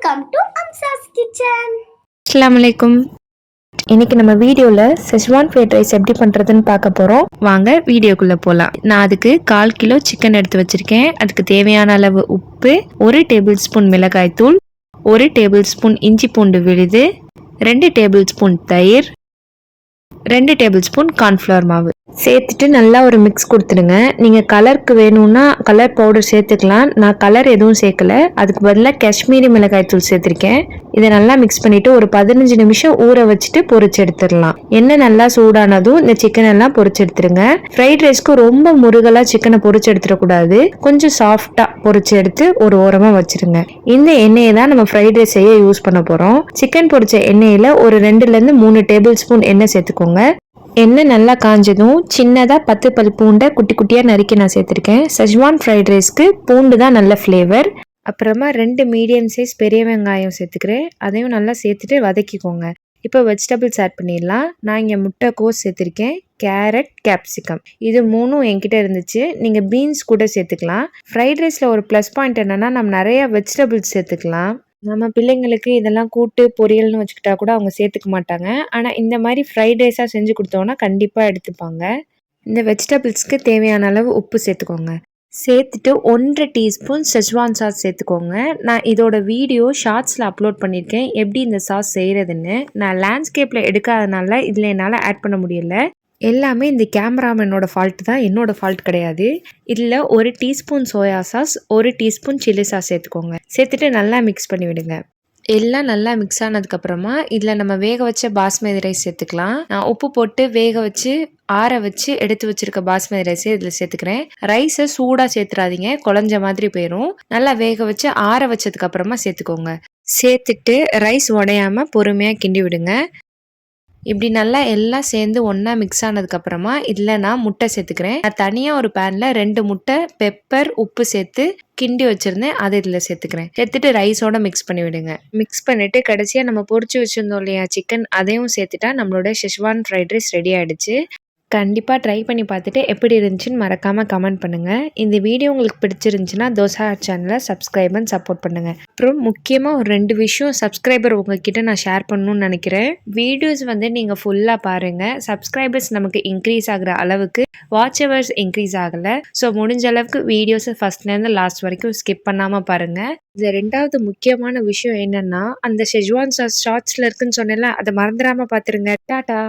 Welcome to அம்சாஸ் kitchen அஸ்லாம் வலைக்கும் இன்னைக்கு நம்ம வீடியோவில் செஸ்வான் ஃப்ரைட் ரைஸ் எப்படி பண்ணுறதுன்னு பார்க்க போகிறோம் வாங்க வீடியோக்குள்ளே போகலாம் நான் அதுக்கு கால் கிலோ சிக்கன் எடுத்து வச்சுருக்கேன். அதுக்கு தேவையான அளவு உப்பு ஒரு டேபிள் ஸ்பூன் மிளகாய்த்தூள் ஒரு டேபிள் ஸ்பூன் இஞ்சி பூண்டு விழுது ரெண்டு டேபிள் ஸ்பூன் தயிர் ரெண்டு டேபிள் ஸ்பூன் கார்ன்ஃப்ளவர் மாவு. சேர்த்துட்டு நல்லா ஒரு மிக்ஸ் கொடுத்துடுங்க. நீங்கள் கலருக்கு வேணும்னா கலர் பவுடர் சேர்த்துக்கலாம். நான் கலர் எதுவும் சேர்க்கல. அதுக்கு பதிலாக காஷ்மீரி மிளகாய் தூள் சேர்த்துருக்கேன். இதை நல்லா மிக்ஸ் பண்ணிவிட்டு ஒரு பதினஞ்சு நிமிஷம் ஊற வச்சுட்டு பொரிச்சு எடுத்துடலாம். எண்ணெய் நல்லா சூடானதும் இந்த சிக்கன் எல்லாம் பொரிச்சு எடுத்துருங்க ஃப்ரைட் ரைஸ்க்கு ரொம்ப முருகலாக சிக்கனை பொறிச்சு எடுத்துடக்கூடாது. கொஞ்சம் சாஃப்டாக பொறிச்சு எடுத்து ஒரு ஓரமாக வச்சிருங்க. இந்த எண்ணெயை தான் நம்ம ஃப்ரைட் ரைஸ் செய்ய யூஸ் பண்ண போகிறோம் சிக்கன் பொரிச்ச எண்ணெயில் ஒரு ரெண்டுலேருந்து மூணு டேபிள் ஸ்பூன் எண்ணெய் சேர்த்துக்கோங்க. எண்ணெய் நல்லா காஞ்சதும் சின்னதாக பத்து பல் பூண்டை குட்டி குட்டியாக நறுக்கி நான் சேர்த்துருக்கேன். சஜ்வான் ஃப்ரைட் ரைஸ்க்கு பூண்டு தான் நல்ல ஃப்ளேவர் அப்புறமா ரெண்டு மீடியம் சைஸ் பெரிய வெங்காயம் சேர்த்துக்கிறேன். அதையும் நல்லா சேர்த்துட்டு வதக்கிக்கோங்க. இப்போ வெஜிடபிள்ஸ் ஆட் பண்ணிடலாம். நான் இங்கே முட்டைக்கோஸ் சேர்த்துருக்கேன். கேரட் கேப்சிகம் இது மூணும் என்கிட்ட இருந்துச்சு. நீங்கள் பீன்ஸ் கூட சேர்த்துக்கலாம். ஃப்ரைட் ரைஸில் ஒரு ப்ளஸ் பாயிண்ட் என்னென்னா நம்ம நிறைய வெஜிடபிள்ஸ் சேர்த்துக்கலாம். நம்ம பிள்ளைங்களுக்கு இதெல்லாம் கூட்டு பொரியல்னு வச்சுக்கிட்டா கூட அவங்க சேர்த்துக்க மாட்டாங்க. ஆனால் இந்த மாதிரி ஃப்ரைட் ரைஸாக செஞ்சு கொடுத்தோன்னா கண்டிப்பாக எடுத்துப்பாங்க. இந்த வெஜிடபிள்ஸ்க்கு தேவையான அளவு உப்பு சேர்த்துக்கோங்க. சேர்த்துட்டு ஒன்றரை டீஸ்பூன் செஜ்வான் சாஸ் சேர்த்துக்கோங்க. நான் இதோட வீடியோ ஷார்ட்ஸில் அப்லோட் பண்ணியிருக்கேன். எப்படி இந்த சாஸ் செய்கிறதுன்னு நான் லேண்ட்ஸ்கேப்பில் எடுக்காதனால இதில் என்னால் ஆட் பண்ண முடியல. எல்லாமே இந்த கேமராமேனோட ஃபால்ட் தான் என்னோட ஃபால்ட் கிடையாது. இதில் ஒரு டீஸ்பூன் சோயா சாஸ் ஒரு டீஸ்பூன் சில்லி சாஸ் சேர்த்துக்கோங்க. சேர்த்துட்டு நல்லா மிக்ஸ் பண்ணி விடுங்க எல்லாம் நல்லா மிக்ஸ் ஆனதுக்கப்புறமா இதில் நம்ம வேக வச்ச பாஸ்மதி ரைஸ் சேர்த்துக்கலாம். நான் உப்பு போட்டு வேக வச்சு ஆற வச்சு எடுத்து வச்சிருக்க பாஸ்மதி ரைஸை இதில் சேர்த்துக்கிறேன். ரைஸை சூடாக சேர்த்துறாதீங்க குழஞ்ச மாதிரி போயிடும் நல்லா வேக வச்சு ஆற வச்சதுக்கப்புறமா சேர்த்துக்கோங்க. சேர்த்துட்டு ரைஸ் உடையாம பொறுமையாக கிண்டி விடுங்க. இப்படி நல்லா எல்லாம் சேர்ந்து ஒன்றா மிக்ஸ் ஆனதுக்கப்புறமா இதில் நான் முட்டை சேர்த்துக்கிறேன். நான் தனியாக ஒரு பேனில் ரெண்டு முட்டை பெப்பர் உப்பு சேர்த்து கிண்டி வச்சுருந்தேன். அதை இதில் சேர்த்துக்கிறேன். சேர்த்துட்டு ரைஸோட மிக்ஸ் பண்ணி விடுங்க. மிக்ஸ் பண்ணிவிட்டு கடைசியாக நம்ம பொரிச்சு வச்சுருந்தோம் இல்லையா சிக்கன் அதையும் சேர்த்துட்டா நம்மளோட ஷெஷ்வான் ஃப்ரைட் ரைஸ் ரெடி ஆகிடுச்சு கண்டிப்பாக ட்ரை பண்ணி பார்த்துட்டு எப்படி இருந்துச்சுன்னு மறக்காமல் கமெண்ட் பண்ணுங்கள் இந்த வீடியோ உங்களுக்கு பிடிச்சிருந்துச்சுன்னா தோசா சேனலை சப்ஸ்கிரைப் அண்ட் சப்போர்ட் பண்ணுங்கள் அப்புறம் முக்கியமாக ஒரு ரெண்டு விஷயம் சப்ஸ்கிரைபர் உங்ககிட்ட நான் ஷேர் பண்ணணும்னு நினைக்கிறேன். வீடியோஸ் வந்து நீங்கள் ஃபுல்லாக பாருங்கள் சப்ஸ்கிரைபர்ஸ் நமக்கு இன்க்ரீஸ் ஆகிற அளவுக்கு வாட்ச் ஹவர்ஸ் இன்க்ரீஸ் ஆகலை. ஸோ முடிஞ்ச அளவுக்கு வீடியோஸை ஃபஸ்ட்லேருந்து லாஸ்ட் வரைக்கும் ஸ்கிப் பண்ணாமல் பாருங்கள் இது ரெண்டாவது முக்கியமான விஷயம் என்னென்னா அந்த ஷெஜ்வான் சாஸ் ஷார்ட்ஸில் இருக்குன்னு சொன்னேன்ல அதை மறந்துடாமல் பார்த்துருங்க. டாட்டா